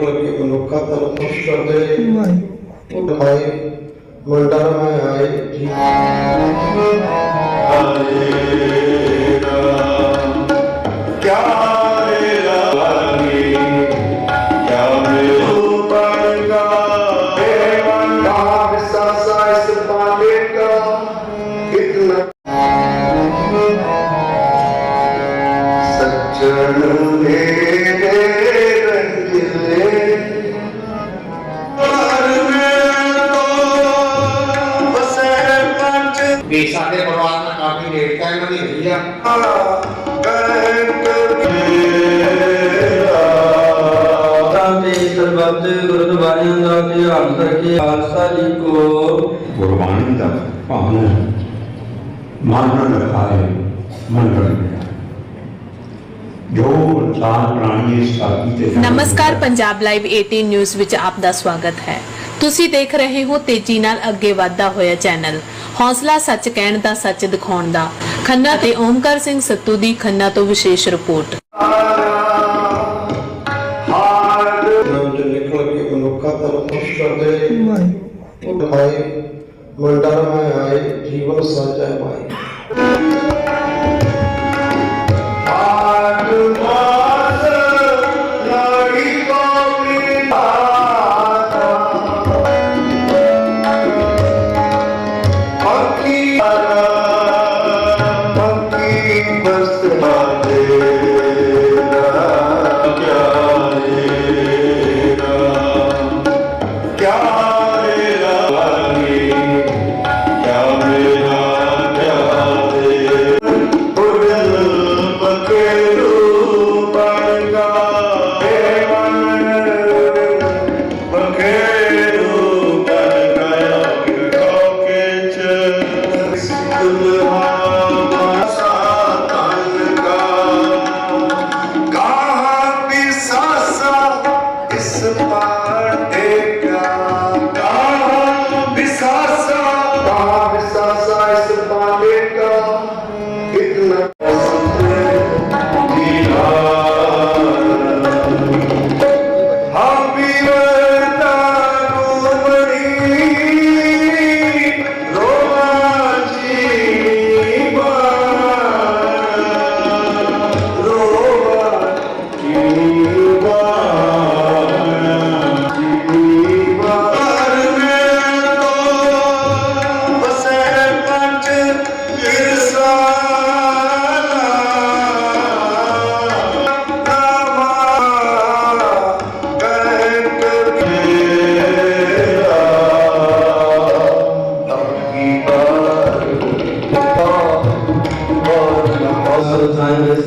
ਕਿ ਮਨੁੱਖਾ ਤਨ ਖੁਸ਼ ਕਰਦੇ ਉਹ ਦਿਖਾਏ ਮੰਡਰ ਮੈਂ ਆਏ। ਜੀ ਕਹਾ ਵੀ ਸਾਡੇ ਪਰਿਵਾਰ ਨਾਲ ਕਾਫੀ ਨੇੜਤਾ ਇਹਨਾਂ ਦੀ ਰਹੀ ਆ। ਤੇ ਸਰਬੱਤ ਗੁਰਦੁਆਰਿਆਂ ਦਾ ਧਿਆਨ ਕਰਕੇ ਖਾਲਸਾ ਜੀ ਕੋ। ਗੁਰਬਾਣੀ ਦਾ ਭਾਵਨ ਮਨ ਰਖਾਏ ਮਨ ਰਖਿਆ ਜੋ ਲਾਲ ਪ੍ਰਾਣੀ ਇਸ ਧਰਤੀ ਤੇ ਨਮਸਕਾਰ ਪੰਜਾਬ ਲਾਈਵ 18 ਨਿਊਜ਼ ਵਿੱਚ ਆਪ ਦਾ ਸਵਾਗਤ ਹੈ। ਤੁਸੀਂ ਦੇਖ ਰਹੇ ਹੋ ਤੇਜ਼ੀ ਨਾਲ ਅੱਗੇ ਵਧਦਾ ਹੋਇਆ ਚੈਨਲ। ਹੌਸਲਾ ਸੱਚ ਕਹਿਣ ਦਾ ਸੱਚ ਦਿਖਾਉਣ ਦਾ। ਖੰਨਾ ਤੇ ਓਮਕਾਰ ਸਿੰਘ ਸੱਤੂ ਦੀ ਖੰਨਾ ਤੋਂ ਵਿਸ਼ੇਸ਼ ਰਿਪੋਰਟ। ਨਾਮ ਚ ਨਿਕਲ ਕੇ ਮਨੁੱਖਾ ਤਨ ਖੁਸ਼ ਕਰਦੇ ਉਹ ਦਿਖਾਏ ਮੰਡਰ ਮੈਂ ਆਏ ਜੀਵਨ ਸਾਚਾ ਪਾਏ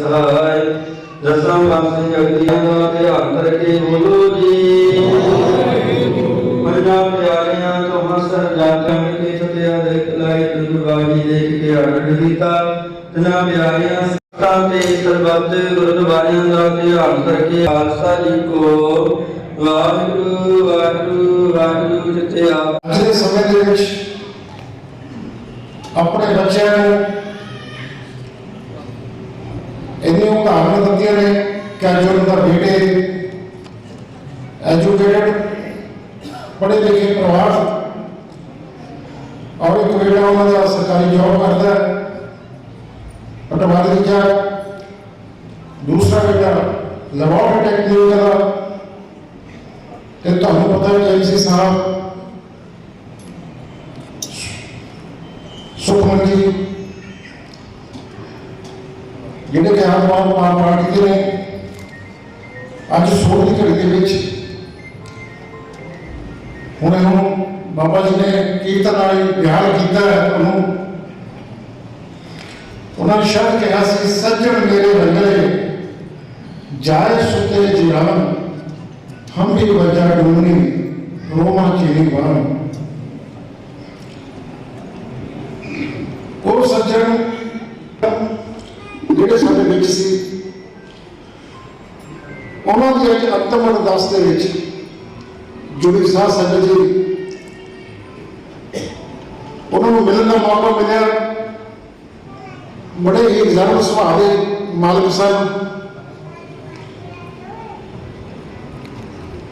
ਸਹਾਇ। ਦਸਮ ਪਾਸੇ ਜਗਤੀਆਂ ਦਾ ਧਿਆਨ ਕਰਕੇ ਬੋਲੋ ਜੀ। ਪੰਜਾਬ ਪਿਆਰਿਆਂ ਤੋਂ ਹਸਰ ਜਾਤਾਂ ਕੇ ਸਤਿਆ ਦੇਖ ਲਾਇ ਦੁਰਗਾਜੀ ਦੇਖ ਕੇ ਅਰੜ ਕੀਤਾ। ਤਨਾ ਪਿਆਰਿਆਂ ਸਤਾਂ ਤੇ ਸਰਬੱਤ ਗੁਰਦੁਆਰਿਆਂ ਦਾ ਧਿਆਨ ਕਰਕੇ ਖਾਲਸਾ ਜੀ ਕੋ ਵਾਹਿਗੁਰੂ ਵਾਹਿਗੁਰੂ ਵਾਹਿਗੁਰੂ ਜਿਤੇ ਆਪ ਅੱਜ ਦੇ ਸਮੇਂ ਦੇ ਵਿੱਚ ਆਪਣੇ ਬੱਚਿਆਂ ਨੂੰ ਇੰਨੀਆਂ ਉਦਾਹਰਨਾਂ ਦਿੱਤੀਆਂ ਨੇ ਕਿ ਅੱਜ ਉਹਨਾਂ ਦਾ ਬੇਟੇ ਐਜੂਕੇਟਡ ਪੜ੍ਹੇ ਲਿਖੇ ਪਰਿਵਾਰ ਔਰ ਇੱਕ ਬੇਟਾ ਉਹਨਾਂ ਦਾ ਸਰਕਾਰੀ ਜੌਬ ਕਰਦਾ ਪਟਵਾਰੀ ਦਾ ਦੂਸਰਾ ਬੇਟਾ ਲੈਬੋਰਟਰੀ ਟੈਕਨੀਕ ਦਾ। ਤੇ ਤੁਹਾਨੂੰ ਪਤਾ ਹੈ ਕਿ ਸਾਹਿਬ ਸੁਖਮਨ ਜੀ, ਜਿਹੜੇ ਕਿ ਆਮ ਆਦਮੀ ਪਾਰਟੀ ਦੇ ਨੇ। ਅੱਜ ਸੋਚ ਦੀ ਘੜੀ ਦੇ ਵਿੱਚ ਹੁਣੇ ਹੁਣ ਬਾਬਾ ਜੀ ਨੇ ਕੀਰਤਨ ਨਾਲ ਬਿਆਨ ਕੀਤਾ ਉਹਨੂੰ। ਉਹਨਾਂ ਨੇ ਸ਼ਬਦ ਕਿਹਾ ਸੀ, ਸੱਜਣ ਮੇਰੇ ਰੰਗਲੇ ਜਾਏ ਸੁਤੇ ਜਿਰਾਨ ਹਮ ਵੀ ਵਜਾ ਡੂਨੀ ਰੋਮਾ ਚੀਨੀ ਬਾਣ ਉਹ ਸੱਜਣ ਜਿਹੜੇ ਸਾਡੇ ਵਿੱਚ ਸੀ, ਉਹਨਾਂ ਦੀ ਅੱਜ ਅੰਤਮ ਅਰਦਾਸ ਦੇ ਵਿੱਚ ਜੁੜੀ ਸਾਹ ਸੰਗਤ ਜੀ। ਉਹਨਾਂ ਨੂੰ ਮਿਲਣ ਦਾ ਮੌਕਾ ਮਿਲਿਆ। ਬੜੇ ਹੀ ਗਰਮ ਸੁਭਾਅ ਦੇ ਮਾਲਕ ਸਨ।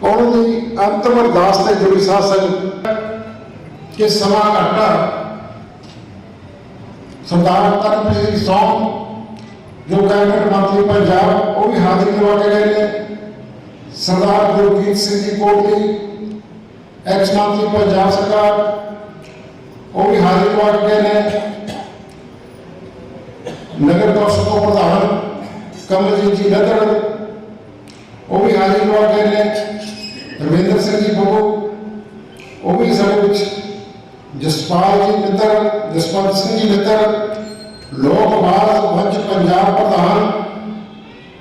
ਉਹਨਾਂ ਦੀ ਅੰਤਮ ਅਰਦਾਸ ਤੇ ਜੁੜੀ ਸਾਧ ਸੰਗਤ ਕਿ ਸਮਾਂ ਘਟਾ ਸਰਦਾਰ ਤਰਨਪ੍ਰੀਤ ਸਿੰਘ ਸੌਂ ਜੋ ਕੈਬਨਿਟ ਮੰਤਰੀ ਪੰਜਾਬ, ਉਹ ਵੀ ਹਾਜ਼ਰੀ ਲਵਾ ਕੇ ਗਏ ਨੇ। ਸਰਦਾਰ ਗੁਰਜੀਤ ਸਿੰਘ ਜੀ ਕੋਟਲੀ ਐਕਸ ਮੰਤਰੀ ਪੰਜਾਬ ਸਰਕਾਰ ਉਹ ਵੀ ਹਾਜ਼ਰੀ ਲਵਾ ਕੇ ਗਏ ਨੇ ਨਗਰ ਕੌਂਸਲ ਤੋਂ ਪ੍ਰਧਾਨ ਕਮਲਜੀਤ ਜੀ ਨਦਰ ਉਹ ਵੀ ਹਾਜ਼ਰੀ ਲਵਾ ਕੇ ਗਏ ਨੇ ਰਵਿੰਦਰ ਸਿੰਘ ਜੀ ਬੱਬੂ ਉਹ ਵੀ ਸਾਡੇ ਵਿੱਚ ਜਸਪਾਲ ਜੀ ਮਿੱਤਰ ਜਸਪਾਲ ਸਿੰਘ ਜੀ ਮਿੱਤਰ ਲੋਕ ਬਾਤ ਮੰਚ ਪੰਜਾਬ ਪ੍ਰਧਾਨ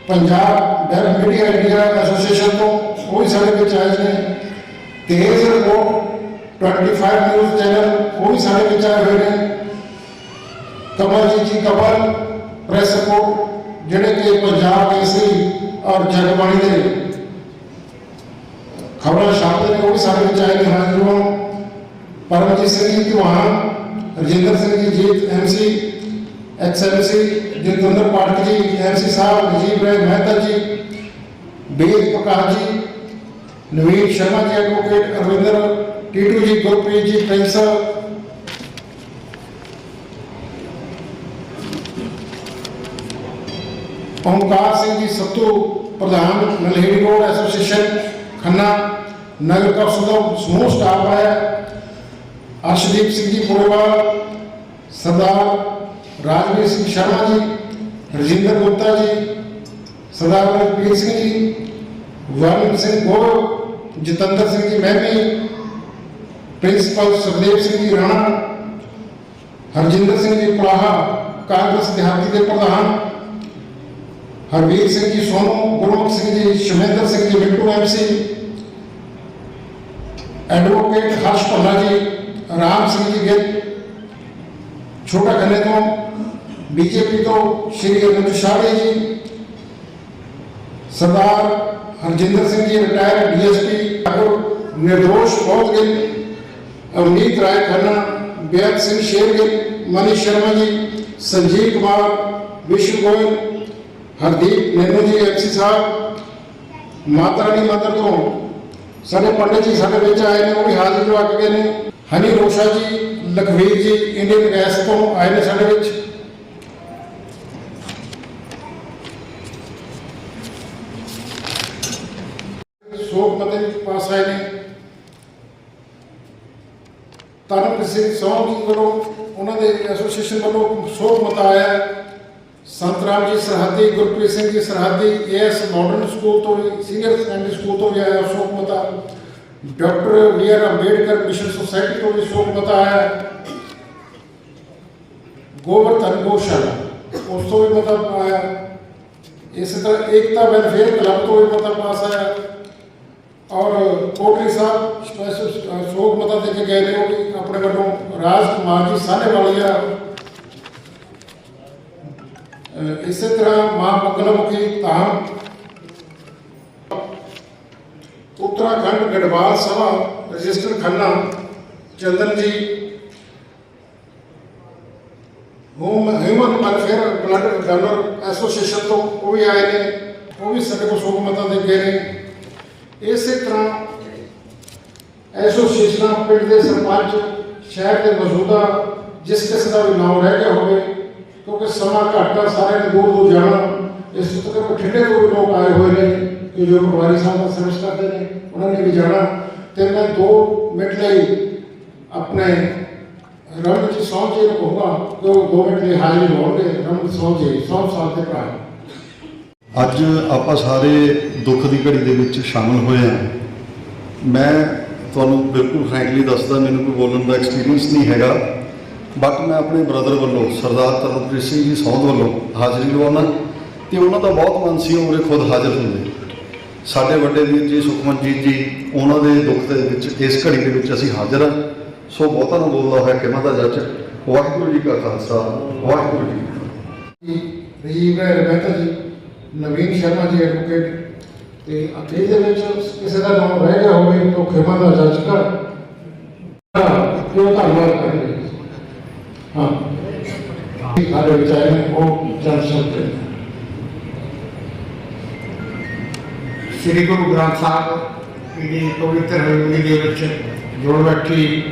Punjab web media India association ਤੋਂ ਉਹ ਵੀ ਸਾਡੇ ਵਿੱਚ ਆਏ ਨੇ ਤੇਜ਼ ਰਿਪੋਰਟ 25 ਨਿਊਜ਼ ਚੈਨਲ ਉਹ ਵੀ ਸਾਡੇ ਵਿੱਚ ਹੋਏ ਨੇ। ਕਮਲਜੀਤ ਜੀ ਕਮਲ ਪ੍ਰੈਸ ਰਿਪੋਰਟ ਜਿਹੜੇ ਕਿ ਪੰਜਾਬ ਕੇਸਰੀ ਔਰ ਜਗਬਾਣੀ ਦੇ ਖਬਰਾਂ ਛਾਪਦੇ ਨੇ, ਉਹ ਵੀ ਸਾਡੇ ਵਿੱਚ ਆਏ ਨੇ। ਹਾਜ਼ਰ ਹੋਣ ਪਰਮਜੀਤ ਸਿੰਘ ਜੀ ਚੌਹਾਨ ਰਜਿੰਦਰ ਸਿੰਘ ਜੀ, ਜੀਤ MC ex MC Jatinder Pathak ji MC Sahib Najib Rai Mehta ji, Bed Prakash ਜੀ ਨਵੀਨ ਸ਼ਰਮਾ ਜੀ ਐਡਵੋਕੇਟ ਅਰਵਿੰਦਰ ਟੀਟੂ ਜੀ, ਗੁਰਪ੍ਰੀਤ ਜੀ ਪੈਂਸਲ ਓਮਕਾਰ ਸਿੰਘ ਜੀ, ਸੱਤੂ, ਪ੍ਰਧਾਨ ਨਲਹੇੜੀ ਰੋਡ ਐਸੋਸੀਏਸ਼ਨ, ਖੰਨਾ। ਨਗਰ ਕੌਂਸਲ ਦਾ ਸਮੂਹ ਸਟਾਫ ਆਇਆ। ਅਰਸ਼ਦੀਪ ਸਿੰਘ ਜੀ, ਪੁਰੇਵਾਲ। ਸਰਦਾਰ ਰਾਜਵੀਰ ਸਿੰਘ ਸ਼ਰਮਾ ਜੀ, ਰਜਿੰਦਰ ਗੁਪਤਾ ਜੀ, ਸਰਦਾਰ ਰਣਪੀਰ ਸਿੰਘ ਜੀ ਵਰਨ ਸਿੰਘ ਗੋਰ ਜਤਿੰਦਰ ਸਿੰਘ ਜੀ ਮਹਿਮੀ ਪ੍ਰਿੰਸੀਪਲ ਸੁਖਦੇਵ ਸਿੰਘ ਜੀ, ਰਾਣਾ ਹਰਜਿੰਦਰ ਸਿੰਘ ਜੀ ਪਲਾਹਾ ਕਾਂਗਰਸ ਦਿਹਾਤੀ ਦੇ ਪ੍ਰਧਾਨ, ਹਰਵੀਰ ਸਿੰਘ ਜੀ, ਸੋਨੂ, ਗੁਰਮੁਖ ਸਿੰਘ ਜੀ ਸ਼ਮੇਂਦਰ ਸਿੰਘ ਜੀ, ਬਿੱਟੂ ਐਮਸੀ ਐਡਵੋਕੇਟ ਹਰਸ਼ ਭੱਲਾ ਜੀ, ਰਾਮ ਸਿੰਘ ਜੀ ਗਿੱਲ, ਛੋਟਾ ਖੰਨੇ ਤੋਂ, ਬੀਜੇਪੀ ਤੋਂ, ਸ਼੍ਰੀ ਅਨੰਦ ਸ਼ਾਹੀ ਜੀ, ਸਰਦਾਰ ਹਰਜਿੰਦਰ ਸਿੰਘ ਜੀ ਰਿਟਾਇਰ ਡੀਐਸਪੀ ਠਾਕੁਰ, ਨਿਰਦੋਸ਼ ਬਹੁਤ ਗਿੱਲ ਅਵਨੀਤ ਰਾਏ ਖੰਨਾ ਬੇਅਦ ਸਿੰਘ ਸ਼ੇਰਗਿੱਲ ਮਨੀ ਸ਼ਰਮਾ ਜੀ, ਸੰਜੀਵ ਕੁਮਾਰ, ਵਿਸ਼ਵ ਗੋਇਲ, ਹਰਦੀਪ ਨੈਨੂ ਜੀ ਐਮਸੀ ਸਾਹਿਬ, ਮਾਤਾ ਰਾਣੀ ਮੰਦਰ ਤੋਂ। ਸਾਡੇ ਪੰਡਿਤ ਜੀ ਸਾਡੇ ਵਿੱਚ ਆਏ ਨੇ, ਉਹ ਵੀ ਹਾਜ਼ਰ ਲਵਾ ਕੇ ਗਏ ਨੇ। ਹਨੀ ਰੋਸ਼ਾ ਜੀ, ਲਖਵੀਰ ਜੀ, ਇੰਡੀਅਨ ਗੈਸ ਤੋਂ ਆਏ ਨੇ ਸਾਡੇ ਵਿੱਚ। ਸਿੰਘ ਸੌਂ ਜੀ ਵੱਲੋਂ ਉਹਨਾਂ ਦੇ ਐਸੋਸੀਏਸ਼ਨ ਵੱਲੋਂ ਸੋਖ ਮਤਾ ਆਇਆ ਜੀ ਸਰਹੱਦੀ, ਗੁਰਪ੍ਰੀਤ ਸਿੰਘ ਜੀ ਸਰਹੱਦੀ ਏਐਸ ਮਾਡਰਨ ਸਕੂਲ ਤੋਂ ਸੀਨੀਅਰ ਸੈਕੰਡਰੀ ਸਕੂਲ ਤੋਂ ਵੀ ਆਇਆ ਸ਼ੋਕ ਮਤਾ। ਡਾਕਟਰ ਵੀ ਅੰਬੇਡਕਰ ਮਿਸ਼ਨ ਸੁਸਾਇਟੀ ਤੋਂ ਵੀ ਸ਼ੋਕ ਮਤਾ ਆਇਆ ਗੋਵਰਧਨ ਗੋਸ਼ਾਲਾ, ਉਸ ਤੋਂ ਵੀ ਮਤਾ ਆਇਆ ਇਸੇ ਤਰ੍ਹਾਂ ਏਕਤਾ ਵੈਲਫੇਅਰ ਕਲੱਬ ਤੋਂ ਵੀ ਮਤਾ ਪਾਸ ਆਇਆ ਔਰ ਕੋਟਲੀ ਸਾਹਿਬ ਸਪੈਸ਼ਲ ਸ਼ੋਕ ਮਤਾ ਦੇ ਕੇ ਗਏ ਨੇ ਉਹ ਵੀ ਆਪਣੇ ਵੱਲੋਂ ਰਾਜ ਕੁਮਾਰ ਜੀ ਸਾਹਨੇ ਵਾਲੀਆ ਅਹ ਇਸੇ ਤਰ੍ਹਾਂ ਮਾਂ Mangalmukhi Dham Uttarakhand Garhwal Sabha register Khanna Chandan ji home human welfare blood donor association ਤੋਂ ਉਹ ਵੀ ਆਏ ਨੇ ਉਹ ਵੀ ਸਾਡੇ ਕੋਲ ਸੋਗ ਮਤਾਂ ਦੇ ਗਏ ਨੇ ਇਸੇ ਤਰ੍ਹਾਂ ਐਸੋਸੀਏਸ਼ਨਾਂ, ਪਿੰਡ ਦੇ ਸਰਪੰਚ, ਸ਼ਹਿਰ ਦੇ ਮੌਜੂਦਾ ਜਿਸ ਕਿਸੇ ਦਾ ਵੀ ਨਾਮ ਰਹਿ ਗਿਆ ਹੋਵੇ, ਕਿਉਂਕਿ ਸਮਾਂ ਘੱਟ ਆ, ਸਾਰਿਆਂ ਨੇ ਦੂਰ ਦੂਰ ਜਾਣਾ, ਇਸ ਤੋਂ ਤੱਕ ਬਠਿੰਡੇ ਤੋਂ ਵੀ ਲੋਕ ਆਏ ਹੋਏ ਨੇ, ਕਿ ਜੋ ਪਟਵਾਰੀ ਸਾਹਿਬ ਦਾ ਸਰਵਿਸ ਕਰਦੇ ਨੇ, ਉਹਨਾਂ ਨੇ ਵੀ ਜਾਣਾ। ਤੇ ਮੈਂ 2 ਮਿੰਟ ਲਈ ਆਪਣੇ ਰਮਨ ਜੀ ਸੌਂ ਜੀ ਨੂੰ ਕਹੂੰਗਾ ਕਿ ਉਹ 2 ਮਿੰਟ ਲਈ ਹਾਜ਼ਰੀ ਲਾਉਣਗੇ ਰਮਨ ਸੌਂ ਜੀ ਸੌ ਸਾਲ ਦੇ ਭਰਾ ਅੱਜ ਆਪਾਂ ਸਾਰੇ ਦੁੱਖ ਦੀ ਘੜੀ ਦੇ ਵਿੱਚ ਸ਼ਾਮਲ ਹੋਏ ਹਾਂ। ਮੈਂ ਤੁਹਾਨੂੰ ਬਿਲਕੁਲ ਫ੍ਰੈਂਕਲੀ ਦੱਸਦਾ, ਮੈਨੂੰ ਕੋਈ ਬੋਲਣ ਦਾ ਐਕਸਪੀਰੀਅੰਸ ਨਹੀਂ ਹੈਗਾ। ਬਟ ਮੈਂ ਆਪਣੇ ਬ੍ਰਦਰ ਵੱਲੋਂ, ਸਰਦਾਰ ਤਰਨਪ੍ਰੀਤ ਸਿੰਘ ਜੀ ਸੌਂਦ ਵੱਲੋਂ ਹਾਜ਼ਰੀ ਲਵਾਉਣਾ ਤੇ ਉਹਨਾਂ ਦਾ ਬਹੁਤ ਮਨ ਸੀ ਉਹ ਉਰੇ ਖੁਦ ਹਾਜ਼ਰ ਹੁੰਦੇ। ਸਾਡੇ ਵੱਡੇ ਵੀਰ ਜੀ ਸੁਖਮਨਜੀਤ ਜੀ, ਉਹਨਾਂ ਦੇ ਦੁੱਖ ਦੇ ਵਿੱਚ, ਇਸ ਘੜੀ ਦੇ ਵਿੱਚ ਅਸੀਂ ਹਾਜ਼ਰ ਹਾਂ। ਸੋ ਬਹੁਤਾ ਨੂੰ ਬੋਲਦਾ ਹੋਇਆ ਕਿਵੇਂ ਦਾ ਜੱਜ। ਵਾਹਿਗੁਰੂ ਜੀ ਕਾ ਖਾਲਸਾ, ਵਾਹਿਗੁਰੂ ਜੀ ਕੀ ਫਤਿਹ। ਰਜੀਵ ਜੀ ਨਵੀਨ ਸ਼ਰਮਾ ਜੀ ਐਡਵੋਕੇਟ ਤੇ ਅਖੀਰ ਦੇ ਵਿੱਚ ਕਿਸੇ ਦਾ ਨਾਮ ਰਹਿ ਗਿਆ ਹੋਵੇ ਤਾਂ ਖਿਮਾ ਦਾ ਜੱਜ ਕਰ ਕਿਉਂ ਧੰਨਵਾਦ ਕਰਾਂਗੇ ਹਾਂ ਸਾਰੇ ਦੇ ਵਿੱਚ ਆਏ ਨੇ ਉਹ ਜਨ ਸਕਦੇ ਨੇ ਸ੍ਰੀ ਗੁਰੂ ਗ੍ਰੰਥ ਸਾਹਿਬ ਜੀ ਪਵਿੱਤਰ ਹਵੇਲੀ ਦੇ ਵਿੱਚ ਜੁੜ ਬੈਠੀ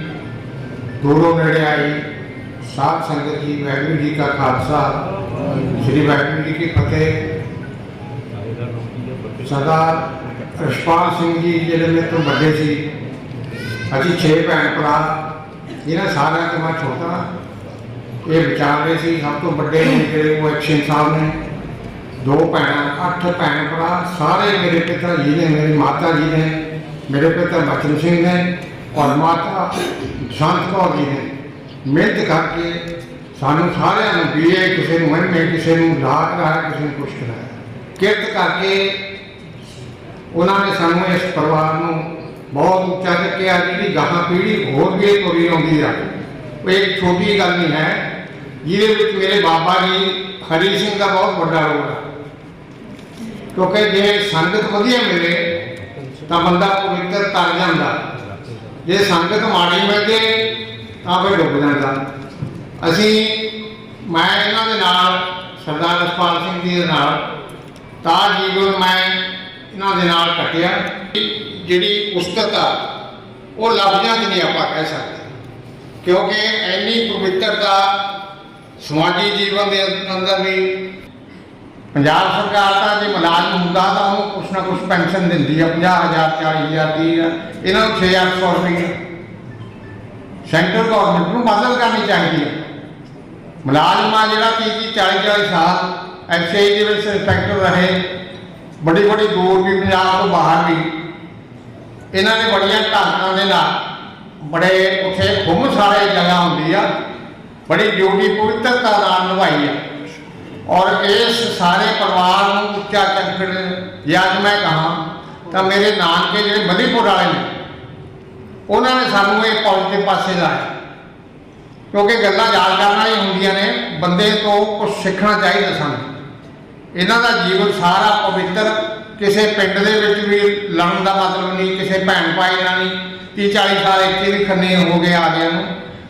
ਦੂਰੋਂ ਨੇੜੇ ਆਈ ਸਾਧ ਸੰਗਤ ਜੀ ਵਾਹਿਗੁਰੂ ਜੀ ਕਾ ਖਾਲਸਾ ਸ੍ਰੀ ਵਾਹਿਗੁਰੂ ਜੀ ਕੀ ਫਤਿਹ ਸਰਦਾਰ ਰਸ਼ਪਾਲ ਸਿੰਘ ਜੀ ਜਿਹੜੇ ਮੇਰੇ ਤੋਂ ਵੱਡੇ ਸੀ, ਅਸੀਂ ਛੇ ਭੈਣ ਭਰਾ, ਇਹਨਾਂ ਸਾਰਿਆਂ ਤੋਂ ਮੈਂ ਛੋਟਾ ਇਹ ਵਿਚਾਰਦੇ ਸੀ, ਸਭ ਤੋਂ ਵੱਡੇ ਨੇ ਜਿਹੜੇ ਉਹ ਐਕਸ਼ਨ ਸਾਹਿਬ ਨੇ। ਦੋ ਭੈਣਾਂ, ਅੱਠ ਭੈਣ ਭਰਾ, ਸਾਰੇ ਮੇਰੇ ਪਿਤਾ ਜੀ ਨੇ, ਮੇਰੀ ਮਾਤਾ ਜੀ ਨੇ, ਮੇਰੇ ਪਿਤਾ ਬਚਨ ਸਿੰਘ ਨੇ ਔਰ ਮਾਤਾ ਸ਼ਾਂਤ ਕੌਰ ਜੀ ਨੇ। ਮਿਹਨਤ ਕਰਕੇ ਸਾਨੂੰ ਸਾਰਿਆਂ ਨੂੰ ਬੀਏ ਕਿਸੇ ਨੂੰ ਐਮਏ ਕਿਸੇ ਨੂੰ ਲਾ ਕਰਾਇਆ ਕਿਸੇ ਨੂੰ ਕੁਛ ਕਰਾਇਆ ਕਿਰਤ ਕਰਕੇ ਉਹਨਾਂ ਨੇ ਸਾਨੂੰ ਇਸ ਪਰਿਵਾਰ ਨੂੰ ਬਹੁਤ ਉੱਚਾ ਚੱਕਿਆ, ਜਿਹੜੀ ਗਾਹਾਂ ਪੀੜ੍ਹੀ ਹੋਰ ਵੀ ਤੁਰੀ ਆਉਂਦੀ ਆ। ਉਹ ਇੱਕ ਛੋਟੀ ਗੱਲ ਨਹੀਂ ਹੈ, ਜਿਹਦੇ ਵਿੱਚ ਮੇਰੇ ਬਾਬਾ ਜੀ, ਹਰੀ ਸਿੰਘ ਦਾ ਬਹੁਤ ਵੱਡਾ ਰੋਲ ਹੈ ਕਿਉਂਕਿ ਜੇ ਸੰਗਤ ਵਧੀਆ ਮਿਲੇ, ਤਾਂ ਬੰਦਾ ਪਵਿੱਤਰ ਤਰ ਜਾਂਦਾ। ਜੇ ਸੰਗਤ ਮਾੜੀ ਮਿਲ ਜੇ ਤਾਂ ਫਿਰ ਡੁੱਬ ਜਾਂਦਾ। ਅਸੀਂ, ਮੈਂ ਇਹਨਾਂ ਦੇ ਨਾਲ, ਸਰਦਾਰ ਰਸਪਾਲ ਸਿੰਘ ਜੀ ਦੇ ਨਾਲ, ਤਾਂ ਜੀਵਨ ਮੈਂ ਇਹਨਾਂ ਦੇ ਨਾਲ ਘਟਿਆ ਜਿਹੜੀ ਉਸਤਤ ਆ, ਉਹ ਲਫ਼ਜ਼ਾਂ 'ਚ ਨਹੀਂ ਆਪਾਂ ਕਹਿ ਸਕਦੇ। ਕਿਉਂਕਿ ਇੰਨੀ ਪਵਿੱਤਰਤਾ ਸਮਾਜੀ ਜੀਵਨ ਦੇ ਅੰਦਰ ਵੀ ਪੰਜਾਬ ਸਰਕਾਰ ਤਾਂ ਜੇ ਮੁਲਾਜ਼ਮ ਹੁੰਦਾ ਤਾਂ ਉਹਨੂੰ ਕੁਛ ਨਾ ਕੁਛ ਪੈਨਸ਼ਨ ਦਿੰਦੀ ਆ 50000 40000 ਦੀ ਇਹਨਾਂ ਨੂੰ 6800 ਰੁਪਏ ਸੈਂਟਰ ਗਵਰਨਮੈਂਟ ਨੂੰ ਬਦਲ ਕਰਨੀ ਚਾਹੀਦੀ ਹੈ ਮੁਲਾਜ਼ਮ ਆ ਜਿਹੜਾ 30 30 40 40 ਸਾਲ ਐਫਸੀਆਈ ਦੇ ਵਿੱਚ ਇੰਸਪੈਕਟਰ ਰਹੇ ਬੜੀ ਬੜੀ ਦੂਰ ਵੀ ਪੰਜਾਬ ਤੋਂ ਬਾਹਰ ਵੀ ਇਹਨਾਂ ਨੇ ਬੜੀਆਂ ਢਾਕਾਂ ਦੇ ਨਾਲ ਬੜੇ ਉੱਥੇ ਘੁੰਮ ਸਾਰੇ ਜਗ੍ਹਾ ਹੁੰਦੀ ਆ, ਬੜੀ ਡਿਊਟੀ ਪਵਿੱਤਰਤਾ ਨਾਲ ਨਿਭਾਈ ਆ। ਔਰ ਇਸ ਸਾਰੇ ਪਰਿਵਾਰ ਨੂੰ ਉੱਚਾ ਚੱਕਣ ਜੇ ਅੱਜ ਮੈਂ ਕਹਾਂ ਤਾਂ ਮੇਰੇ ਨਾਨਕੇ ਜਿਹੜੇ ਮਲੀਪੁਰ ਵਾਲੇ ਨੇ, ਉਹਨਾਂ ਨੇ ਸਾਨੂੰ ਇਹ ਪੁਲਿਸ ਦੇ ਪਾਸੇ ਲਾਇਆ। ਕਿਉਂਕਿ ਗੱਲਾਂ ਯਾਦ ਕਰਨ ਹੀ ਹੁੰਦੀਆਂ ਨੇ, ਬੰਦੇ ਤੋਂ ਕੁਝ ਸਿੱਖਣਾ ਚਾਹੀਦਾ ਸਾਨੂੰ। ਇਹਨਾਂ ਦਾ ਜੀਵਨ ਸਾਰਾ ਪਵਿੱਤਰ, ਕਿਸੇ ਪਿੰਡ ਦੇ ਵਿੱਚ ਵੀ ਲੜਨ ਦਾ ਮਤਲਬ ਨਹੀਂ, ਕਿਸੇ ਭੈਣ ਭਾਈ ਨਾਲ ਨਹੀਂ। 30 40 ਸਾਲ ਇੱਥੇ ਵੀ ਖੰਨੇ ਹੋ ਗਏ ਆ ਗਿਆ ਨੂੰ।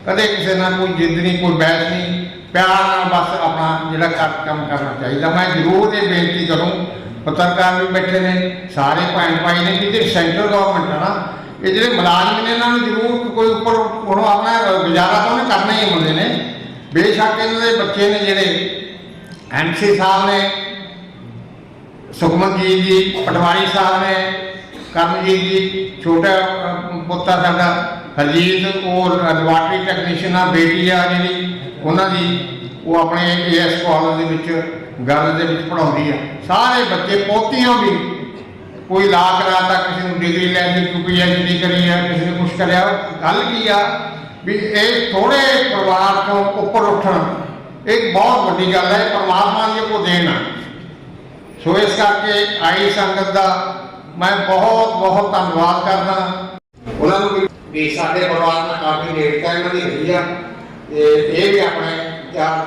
ਕਦੇ ਕਿਸੇ ਨਾਲ ਕੋਈ ਜਿੱਦ ਨਹੀਂ, ਕੋਈ ਬਹਿਸ ਨਹੀਂ। ਪਿਆਰ ਨਾਲ ਬਸ ਆਪਣਾ ਜਿਹੜਾ ਕੰਮ ਕਰਨਾ ਚਾਹੀਦਾ। ਮੈਂ ਜ਼ਰੂਰ ਇਹ ਬੇਨਤੀ ਕਰੂੰ, ਪੱਤਰਕਾਰ ਵੀ ਬੈਠੇ ਨੇ, ਸਾਰੇ ਭੈਣ ਭਾਈ ਨੇ ਕਿ ਜੇ ਸੈਂਟਰ ਗਵਰਨਮੈਂਟ ਆ ਨਾ, ਇਹ ਜਿਹੜੇ ਮੁਲਾਜ਼ਮ ਨੇ, ਇਹਨਾਂ ਨੂੰ ਜ਼ਰੂਰ ਕੋਈ ਉੱਪਰ ਹੁਣ ਆਪਣਾ ਗੁਜ਼ਾਰਾ ਤਾਂ ਉਹਨੇ ਕਰਨਾ ਹੀ ਹੁੰਦੇ ਨੇ। ਬੇਸ਼ੱਕ ਇਹਨਾਂ ਦੇ ਬੱਚੇ ਨੇ ਜਿਹੜੇ ਐਮਸੀ ਸਾਹਿਬ ਨੇ ਸੁਖਮਨਜੀਤ ਜੀ ਪਟਵਾਰੀ ਸਾਹਿਬ ਨੇ ਕਰਮਜੀਤ ਜੀ, ਛੋਟਾ ਪੁੱਤਾ ਸਾਡਾ, ਹਰਜੀਤ, ਉਹ ਲੈਬੋਰਟਰੀ ਟੈਕਨੀਸ਼ੀਅਨ ਆ, ਬੇਟੀ ਆ ਜਿਹੜੀ, ਉਹਨਾਂ ਦੀ, ਉਹ ਆਪਣੇ ਏਐਸ ਕਾਲਜ ਦੇ ਵਿੱਚ ਗੱਲ ਦੇ ਵਿੱਚ ਪੜਾਉਂਦੀ ਆ। ਸਾਰੇ ਬੱਚੇ ਪੋਤੀਆਂ ਵੀ, ਕੋਈ ਲਾ ਕਰਾ ਕਰਾਤਾ ਕਿਸੇ ਨੂੰ ਡਿਗਰੀ ਲੈ ਕੇ ਕੋਈ ਪੀਐਚਡੀ ਕਰੀ ਆ, ਕਿਸੇ ਨੇ ਕੁਛ ਕਰਿਆ, ਗੱਲ ਕੀ ਆ, ਵੀ ਇਹ ਥੋੜੇ ਪਰਿਵਾਰ ਤੋਂ ਉੱਪਰ ਉੱਠਣ ਇੱਕ ਬਹੁਤ ਵੱਡੀ ਗੱਲ ਹੈ ਪਰਮਾਤਮਾ ਦੀ ਕੋ ਦੇਣ ਆ। ਸੋ ਇਸ ਕਰਕੇ ਆਈ ਸੰਗਤ ਦਾ ਮੈਂ ਬਹੁਤ ਬਹੁਤ ਧੰਨਵਾਦ ਕਰਦਾ। ਉਹਨਾਂ ਨੂੰ ਵੀ- ਸਾਡੇ ਪਰਿਵਾਰ ਨਾਲ ਕਾਫੀ ਨੇੜਤਾ ਇਹਨਾਂ ਦੀ ਰਹੀ ਆ ਤੇ ਇਹ ਵੀ ਆਪਣੇ ਚਾਰ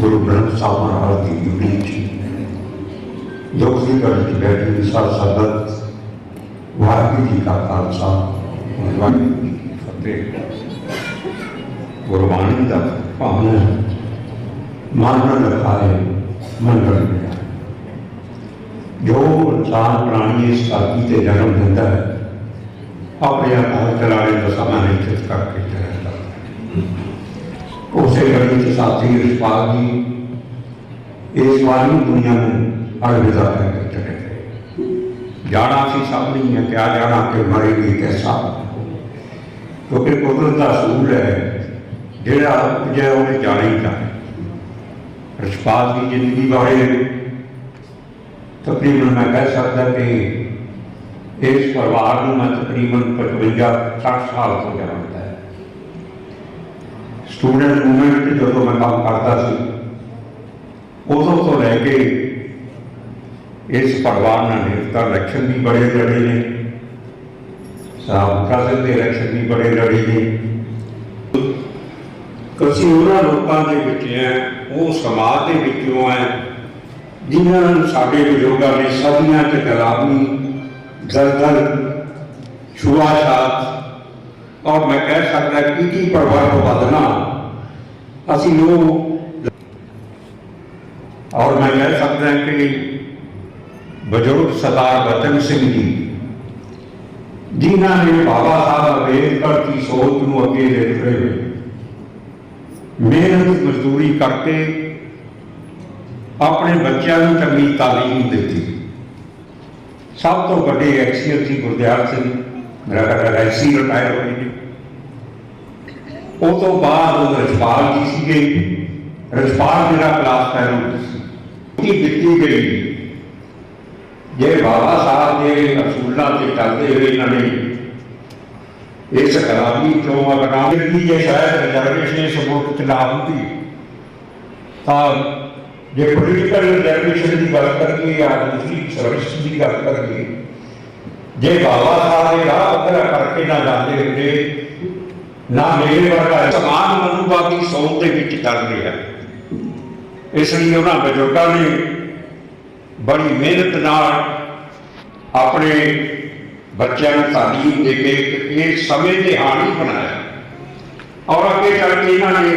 ਗੁਰੂ ਗ੍ਰੰਥ ਸਾਹਿਬ ਮਹਾਰਾਜ ਦੀ ਯੂਨੀਟ ਦੁੱਖ ਦੀ ਘੜੀ ਚ ਬੈਠੀ ਸਾਧ ਸੰਗਤ ਵਾਹਿਗੁਰੂ ਜੀ ਕਾ ਖਾਲਸਾ, ਵਾਹਿਗੁਰੂ ਜੀ ਕੀ ਫਤਿਹ। ਗੁਰਬਾਣੀ ਦਾ ਭਾਵਨਾ ਮਨ ਨਾਲ ਮਨ ਨਾਲ ਜੋ ਇਨਸਾਨ ਪ੍ਰਾਣੀ ਇਸ ਧਰਤੀ ਤੇ ਜਨਮ ਦਿੰਦਾ ਹੈ, ਆਪਣੇ ਆਪ ਚਲਾਣੇ ਦਾ ਸਮਾਂ ਨਿਸ਼ਚਿਤ ਕਰਕੇ ਚੜ੍ਹਦਾ ਉਸੇ ਘੜੀ ਚ ਸਾਥੀ ਰਿਸ਼ਪਾਲ ਜੀ ਇਸ ਵਾਰੀ ਦੁਨੀਆ ਨੂੰ ਅਲਵਿਦਾ ਕਹਿ ਚਲੇ ਗਏ। ਜਾਣਾ ਸੀ ਸਭ ਨਹੀਂ ਹੈ ਕਿਆ ਜਾਣਾ ਕਿ ਮਰੇਗੀ ਕੈਸਾ ਕਿਉਂਕਿ ਕੁਦਰਤ ਦਾ ਅਸੂਲ ਹੈ, ਜਿਹੜਾ ਜੇ ਉਹਨੇ ਜਾਣਾ ਹੀ ਜਾਣਾ। ਰਿਸ਼ਪਾਲ ਦੀ ਜ਼ਿੰਦਗੀ ਬਾਰੇ ਤਕਰੀਬਨ ਮੈਂ ਕਹਿ ਸਕਦਾ ਕਿ ਇਸ ਪਰਿਵਾਰ ਨੂੰ ਮੈਂ ਤਕਰੀਬਨ 55 60 ਸਾਲ ਤੋਂ ਜਾਣਦਾ ਹੈ। ਸਟੂਡੈਂਟ ਮੂਵਮੈਂਟ ਜਦੋਂ ਮੈਂ ਕੰਮ ਕਰਦਾ ਸੀ, ਉਦੋਂ ਤੋਂ ਲੈ ਕੇ ਇਸ ਪਰਿਵਾਰ ਨਾਲ ਨਿਰਤਾ ਇਲੈਕਸ਼ਨ ਵੀ ਬੜੇ ਲੜੇ ਨੇ। ਸਾਬਕਾ ਦੇ ਇਲੈਕਸ਼ਨ ਵੀ ਬੜੇ ਲੜੇ ਨੇ। ਅਸੀਂ ਉਹਨਾਂ ਲੋਕਾਂ ਦੇ ਵਿੱਚ ਹੈ ਉਹ ਸਮਾਜ ਦੇ ਵਿੱਚੋਂ ਹੈ ਜਿਨ੍ਹਾਂ ਨੂੰ ਸਾਡੇ ਬਜ਼ੁਰਗਾਂ ਨੇ ਸਦੀਆਂ ਚ ਗੁਲਾਮੀ ਦਲਦਲ ਛੁਆਛਾਤ ਔਰ ਮੈਂ ਕਹਿ ਸਕਦਾ ਕੀ ਕੀ ਪਰਿਵਾਰ ਤੋਂ ਵਧਣਾ ਅਸੀਂ ਉਹ ਔਰ ਮੈਂ ਕਹਿ ਸਕਦਾ ਕਿ ਬਜ਼ੁਰਗ ਸਰਦਾਰ ਬਚਨ ਸਿੰਘ ਜੀ, ਜਿਨ੍ਹਾਂ ਨੇ ਬਾਬਾ ਸਾਹਿਬ ਅੰਬੇਦਕਰ ਦੀ ਸੋਚ ਨੂੰ ਅੱਗੇ ਲੈ ਹੋਏ, ਮਿਹਨਤ, ਮਜ਼ਦੂਰੀ ਕਰਕੇ ਆਪਣੇ ਬੱਚਿਆਂ ਨੂੰ ਚੰਗੀ ਤਾਲੀਮ ਦਿੱਤੀ। ਸਭ ਤੋਂ ਵੱਡੇ ਐਕਸੀਅਨ ਸੀ ਗੁਰਦਿਆਲ ਸਿੰਘ, ਮੇਰਾ ਘਰ ਐਸੀ ਰਿਟਾਇਰ ਹੋਏ ਨੇ। ਉਹ ਤੋਂ ਬਾਅਦ ਰਜਪਾਲ ਜੀ ਸੀਗੇ। ਰਜਪਾਲ ਮੇਰਾ ਕਲਾਸ ਫੈਲੋ ਸੀ। ਕੀ ਦਿੱਤੀ ਗਈ ਜੇ ਬਾਬਾ ਸਾਹਿਬ ਦੇ ਅਸੂਲਾਂ ਤੇ ਚੱਲਦੇ ਹੋਏ ਇਹਨਾਂ ਨੇ ਇਸ ਖਰਾਬੀ ਤੋਂ ਅਗਰਾਮ ਦੀ ਜੇ ਸ਼ਾਇਦ ਰਿਜ਼ਰਵੇਸ਼ਨ ਇਸ ਮੁਲਕ ਨਾ ਹੁੰਦੀ ਤਾਂ ਜੇ ਪੋਲੀਟੀਕਲ ਰਿਜ਼ਰਵੇਸ਼ਨ ਦੀ ਗੱਲ ਕਰੀਏ ਜਾਂ ਦੂਸਰੀ ਸਰਵਿਸ ਦੀ ਗੱਲ ਕਰੀਏ ਜੇ ਬਾਬਾ ਸਾਹਿਬ ਦੇ ਰਾਹ ਪੱਧਰਾ ਕਰਕੇ ਨਾ ਜਾਂਦੇ ਹੁੰਦੇ, ਨਾ ਮੇਰੇ ਵਰਗਾ ਸਮਾਨ ਮਨੁਵਾਦੀ ਸੌਂਦ ਦੇ ਵਿੱਚ ਚੱਲ ਰਿਹਾ ਇਸ ਲਈ ਉਹਨਾਂ ਬਜ਼ੁਰਗਾਂ ਨੇ ਬੜੀ ਮਿਹਨਤ ਨਾਲ ਆਪਣੇ ਬੱਚਿਆਂ ਨੂੰ ਤਾਲੀਮ ਦੇ ਕੇ ਇਹ ਸਮੇਂ ਦੇ ਹਾਣੀ ਬਣਾਇਆ। ਔਰ ਅੱਗੇ ਚੱਲ ਕੇ ਇਹਨਾਂ ਨੇ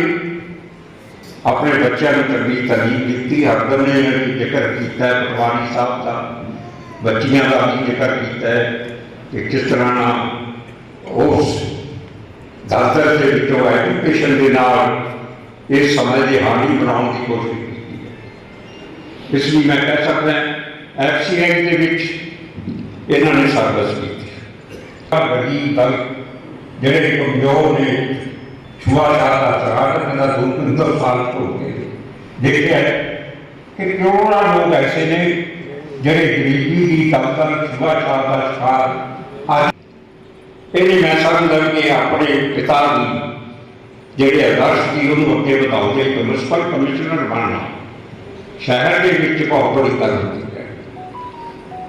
ਆਪਣੇ ਬੱਚਿਆਂ ਨੂੰ ਚੰਗੀ ਤਾਲੀਮ ਦਿੱਤੀ ਹਰਦਰ ਨੇ ਜ਼ਿਕਰ ਕੀਤਾ ਹੈ ਪਟਵਾਰੀ ਸਾਹਿਬ ਦਾ, ਬੱਚੀਆਂ ਦਾ ਵੀ ਜ਼ਿਕਰ ਕੀਤਾ ਹੈ ਕਿ ਕਿਸ ਤਰ੍ਹਾਂ ਨਾਲ ਉਸ ਦਫ਼ਤਰ ਦੇ ਵਿੱਚੋਂ ਐਜੂਕੇਸ਼ਨ ਦੇ ਨਾਲ ਇਹ ਸਮੇਂ ਦੀ ਹਾਨੀ ਬਣਾਉਣ ਦੀ ਕੋਸ਼ਿਸ਼ ਕੀਤੀ ਹੈ। ਇਸ ਲਈ ਮੈਂ ਕਹਿ ਸਕਦਾ ਐਫਸੀਆਈ ਦੇ ਵਿੱਚ ਇਹਨਾਂ ਨੇ ਸਰਵਿਸ ਕੀਤੀ। ਆ ਗਰੀਬ ਦਲ ਜਿਹੜੇ ਕਮਜ਼ੋਰ ਨੇ ਛੁਆ ਦਾ ਸਰਾਗ ਦਾ ਦੁੱਖ ਅੰਦਰ ਸਾਲ ਹੋ ਗਏ ਦੇਖਿਆ ਹੈ ਕਿ ਕਰੋੜਾਂ ਲੋਕ ਐਸੇ ਨੇ ਜਿਹੜੇ ਗਰੀਬੀ ਦੀ ਕਮਤਰ ਛੁਆ ਦਾ ਸ਼ਿਕਾਰ ਅੱਜ ਇਹਨੇ ਮੈਂ ਸਮਝਦਾ ਕਿ ਆਪਣੇ ਪਿਤਾ ਦੀ ਜਿਹੜੇ ਆਦਰਸ਼ ਸੀ, ਉਹਨੂੰ ਅੱਗੇ ਵਧਾਉਂਦੇ ਇੱਕ ਮਿਊਨਿਸਪਲ ਕਮਿਸ਼ਨਰ ਬਣਨਾ। ਸ਼ਹਿਰ ਦੇ ਵਿੱਚ ਬਹੁਤ ਬੜੀ ਗੱਲ ਹੁੰਦੀ ਹੈ।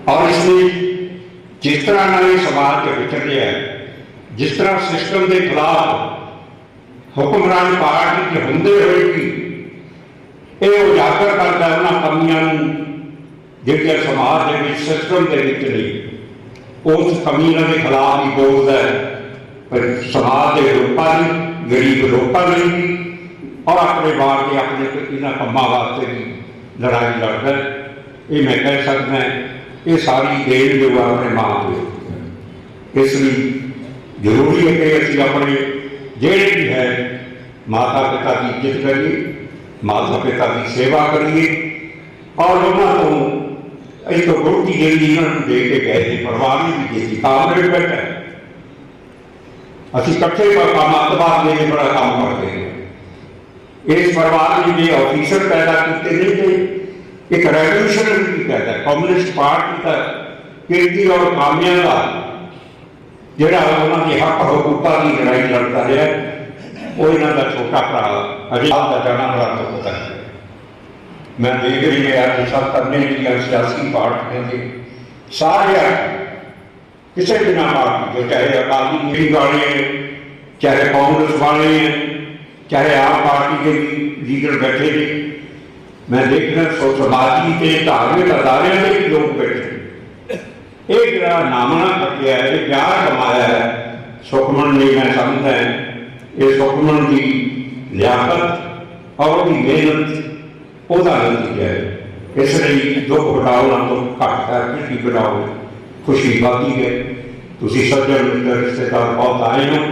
ਔਰ ਇਸ ਲਈ ਜਿਸ ਤਰ੍ਹਾਂ ਨਾਲ ਇਹ ਸਮਾਜ ਦੇ ਵਿਚਰ ਰਿਹਾ ਜਿਸ ਤਰ੍ਹਾਂ ਸਿਸਟਮ ਦੇ ਖਿਲਾਫ ਹੁਕਮਰਾਨ ਪਾਰਟੀ ਚ ਹੁੰਦੇ ਹੋਏ ਵੀ ਇਹ ਉਜਾਗਰ ਕਰਦਾ ਉਹਨਾਂ ਕਮੀਆਂ ਨੂੰ, ਜਿਹੜੀਆਂ ਸਮਾਜ ਦੇ ਵਿੱਚ ਸਿਸਟਮ ਦੇ ਵਿੱਚ ਨਹੀਂ ਉਸ ਕਮੀਆਂ ਦੇ ਖਿਲਾਫ ਹੀ ਬੋਲਦਾ ਹੈ, ਪਰ ਸਮਾਜ ਦੇ ਲੋਕਾਂ ਲਈ ਗਰੀਬ ਲੋਕਾਂ ਲਈ ਔਰ ਆਪਣੇ ਬਾਹਰ ਦੇ ਆਪਣੇ ਇਹਨਾਂ ਕੰਮਾਂ ਵਾਸਤੇ ਵੀ ਲੜਾਈ ਲੜਦਾ ਇਹ ਮੈਂ ਕਹਿ ਸਕਦਾ ਇਹ ਸਾਰੀ ਦੇਣ ਜੋ ਆਪਣੇ ਮਾਂ ਪਿਓ ਇਸ ਲਈ ਜ਼ਰੂਰੀ ਹੈ ਕਿ ਅਸੀਂ ਆਪਣੇ ਜਿਹੜੇ ਵੀ ਹੈ, ਮਾਤਾ ਪਿਤਾ ਦੀ ਇੱਜ਼ਤ ਕਰੀਏ, ਮਾਤਾ ਪਿਤਾ ਦੀ ਸੇਵਾ ਕਰੀਏ ਔਰ ਉਹਨਾਂ ਤੋਂ ਇੱਕ ਗੁਰਤੀ ਜਿਹੜੀ ਇਹਨਾਂ ਨੂੰ ਦੇ ਕੇ ਗਏ ਨੇ ਪਰਵਾਹ ਨਹੀਂ ਕੀਤੀ ਕਾਮਰੇ ਬੈਠਾ ਹੈ। ਅਸੀਂ ਇਕੱਠੇ ਕੰਮ ਅਤਵਾਦ ਦੇ ਲਈ ਬੜਾ ਕੰਮ ਕਰਦੇ ਹਾਂ ਇਸ ਪਰਿਵਾਰ ਨੇ ਜੇ ਆਫੀਸਰ ਪੈਦਾ ਕੀਤੇ ਨੇ ਤੇ ਇੱਕ ਰੈਵੋਲੂਸ਼ਨਰੀ ਵੀ ਪੈਦਾ ਕਮਿਊਨਿਸਟ ਪਾਰਟੀ ਦਾ, ਕਿਰਤੀ ਔਰ ਕਾਮਿਆਂ ਦਾ ਜਿਹੜਾ ਉਹਨਾਂ ਦੇ ਹੱਕ ਹਕੂਕਾਂ ਦੀ ਲੜਾਈ ਲੜਦਾ ਰਿਹਾ ਉਹ ਇਹਨਾਂ ਦਾ ਛੋਟਾ ਭਰਾ ਅਜੇ ਦਾ ਜਾਣਾ ਬੜਾ ਦੁੱਖ ਹੈ ਮੈਂ ਦੇਖ ਰਹੀ ਹਾਂ ਅੱਜ ਸਭ ਕਰਨੇ ਦੀਆਂ ਸਿਆਸੀ ਪਾਰਟੀਆਂ ਦੇ ਸਾਰੇ ਕਿਸੇ ਵੀ ਨਾ ਪਾਰਟੀ ਜੋ ਚਾਹੇ ਅਕਾਲੀ ਮੇਰੀ ਵਾਲੇ ਹੈ, ਚਾਹੇ ਕਾਂਗਰਸ ਵਾਲੇ ਹੈ, ਚਾਹੇ ਆਮ ਪਾਰਟੀ ਦੇ ਲੀਡਰ ਬੈਠੇ ਨੇ ਮੈਂ ਦੇਖ ਰਿਹਾ ਸੋ ਸਮਾਜੀ ਤੇ ਧਾਰਮਿਕ ਅਦਾਰਿਆਂ ਦੇ ਵੀ ਲੋਕ ਬੈਠੇ ਨੇ। ਇਹ ਜਿਹੜਾ ਨਾਮਣਾ ਕੱਟਿਆ ਹੈ, ਇਹ ਪਿਆਰ ਕਮਾਇਆ ਹੈ, ਸੁਖਮਨ ਨੇ ਮੈਂ ਸਮਝਦਾ ਹੈ, ਇਹ ਸੁਖਮਨ ਦੀ ਲਿਆਕਤ ਔਰ ਉਹਦੀ ਮਿਹਨਤ, ਉਹਦਾ ਨਤੀਜਾ ਹੈ। ਇਸ ਲਈ ਦੁੱਖ ਵਟਾਉਣਾ ਤੋਂ ਘੱਟ ਕਰਕੇ ਕੀ ਬਣਾਓ ਖੁਸ਼ੀ ਬਾਕੀ ਹੈ। ਤੁਸੀਂ ਸੱਜਣ ਮਿੱਤਰ, ਰਿਸ਼ਤੇਦਾਰ ਬਹੁਤ ਆਏ ਹੋ,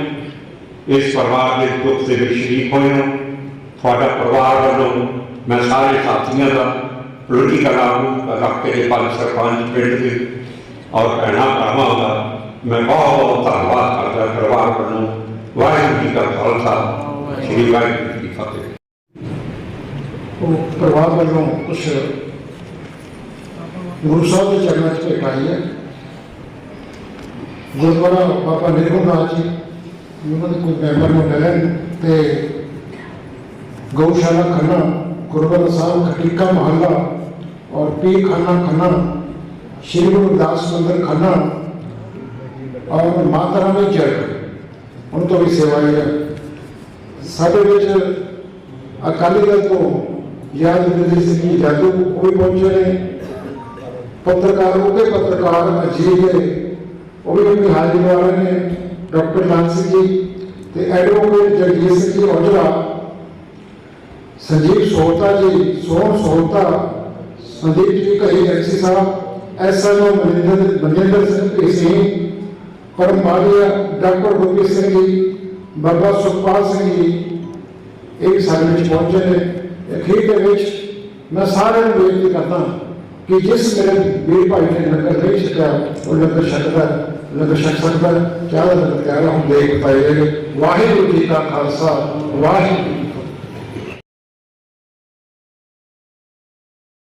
ਇਸ ਪਰਿਵਾਰ ਦੇ ਦੁੱਖ ਦੇ ਵਿੱਚ ਸ਼ਰੀਕ ਹੋਏ ਹੋ। ਤੁਹਾਡਾ ਪਰਿਵਾਰ ਵੱਲੋਂ ਮੈਂ ਸਾਰੇ ਸਾਥੀਆਂ ਦਾ ਪੋਲੀਟੀਕਲ ਆਗੂ ਇਲਾਕੇ ਦੇ ਪੰਜ ਸਰਪੰਚ ਪਿੰਡ ਦੇ ਔਰ ਭੈਣਾਂ ਭਰਾਵਾਂ ਮੈਂ ਬਹੁਤ ਬਹੁਤ ਧੰਨਵਾਦ ਕਰਦਾ ਪਰਿਵਾਰ ਵੱਲੋਂ। ਵਾਹਿਗੁਰੂ ਜੀ ਕਾ ਖਾਲਸਾ, ਸ੍ਰੀ ਵਾਹਿਗੁਰੂ ਜੀ ਕੀ ਫਤਿਹ। ਉਹ ਪਰਿਵਾਰ ਵੱਲੋਂ ਕੁਝ ਗੁਰੂ ਸਾਹਿਬ ਦੇ ਚਰਨਾਂ 'ਚ ਭੇਟ ਹੈ। ਗੁਰਦੁਆਰਾ ਬਾਬਾ ਨਿਰਮਲ ਜੀ, ਉਹਨਾਂ ਦੇ ਕੋਈ ਮੈਂਬਰ ਨੂੰ ਮਿਲਣ ਤੇ ਗਊਸ਼ਾਲਾ ਖੰਨਾ ਗੁਰਦੁਆਰਾ ਸਾਹਿਬ, ਖਟੀਕਾ ਮਹੱਲਾ ਔਰ ਪੀ ਖਾਨਾ ਖੰਨਾ ਸ਼੍ਰੀ ਗੁਰੂ ਰਵਿਦਾਸ ਮੰਦਰ ਖੰਨਾ ਔਰ ਮਾਤਾ ਰਾਣੀ ਜਗ ਉਹਨਾਂ ਤੋਂ ਵੀ ਸੇਵਾਈ ਹੈ ਸਾਡੇ ਵਿੱਚ ਅਕਾਲੀ ਦਲ ਤੋਂ ਯਾਦ ਵਿਦੇਸ਼ ਸਿੰਘ ਜਾਦੂ ਉਹ ਵੀ ਪਹੁੰਚੇ ਨੇ ਪੱਤਰਕਾਰ ਉਹ ਕੇ ਪੱਤਰਕਾਰ ਅਜੀਤ ਹੈ ਉਹ ਵੀ ਆਪਣੀ ਹਾਜ਼ਰੀ ਵਾਲੇ ਨੇ ਡਾਕਟਰ ਲਾਲ ਸਿੰਘ ਜੀ ਤੇ ਐਡਵੋਕੇਟ ਜਗਜੀਤ ਸਿੰਘ ਜੀ ਔਜਲਾ ਸੰਜੀਵ ਸੋਹਤਾ ਜੀ ਸੋਹਣ ਸੋਹਤਾ ਸੰਦੀਪ ਜੀ ਕਹੀ ਐਕਸੀ ਸਾਹਿਬ ਐਸਐਮਓ ਮਨਿੰਦਰ ਮਨਿੰਦਰ ਸਿੰਘ ਢੀਸੀ ਪਰਮ ਮਾਲੀਆ ਡਾਕਟਰ ਗੁਰਪ੍ਰੀਤ ਸਿੰਘ ਜੀ ਬਾਬਾ ਸੁਖਪਾਲ ਸਿੰਘ ਜੀ ਇਹ ਵੀ ਸਾਡੇ ਵਿੱਚ ਪਹੁੰਚੇ ਨੇ ਅਖੀਰ ਦੇ ਵਿੱਚ ਮੈਂ ਸਾਰਿਆਂ ਨੂੰ ਬੇਨਤੀ ਕਰਦਾ ਕਿ ਜਿਸ ਮੇਰੇ ਵੀਰ ਭਾਈ ਨੇ ਲੰਗਰ ਨਹੀਂ ਛਕਿਆ ਉਹ ਲੰਗਰ ਛਕਦਾ ਹੈ, ਲੰਗਰ ਛਕ ਸਕਦਾ ਹੈ। ਚਾਹ ਦਾ ਲੰਗਰ ਕਹਿ ਰਿਹਾ ਹੁਣ ਦੇਖ ਪਾਏਗੇ ਵਾਹਿਗੁਰੂ ਜੀ ਕਾ ਖਾਲਸਾ ਵਾਹਿਗੁਰੂ ਜੀ ਕੀ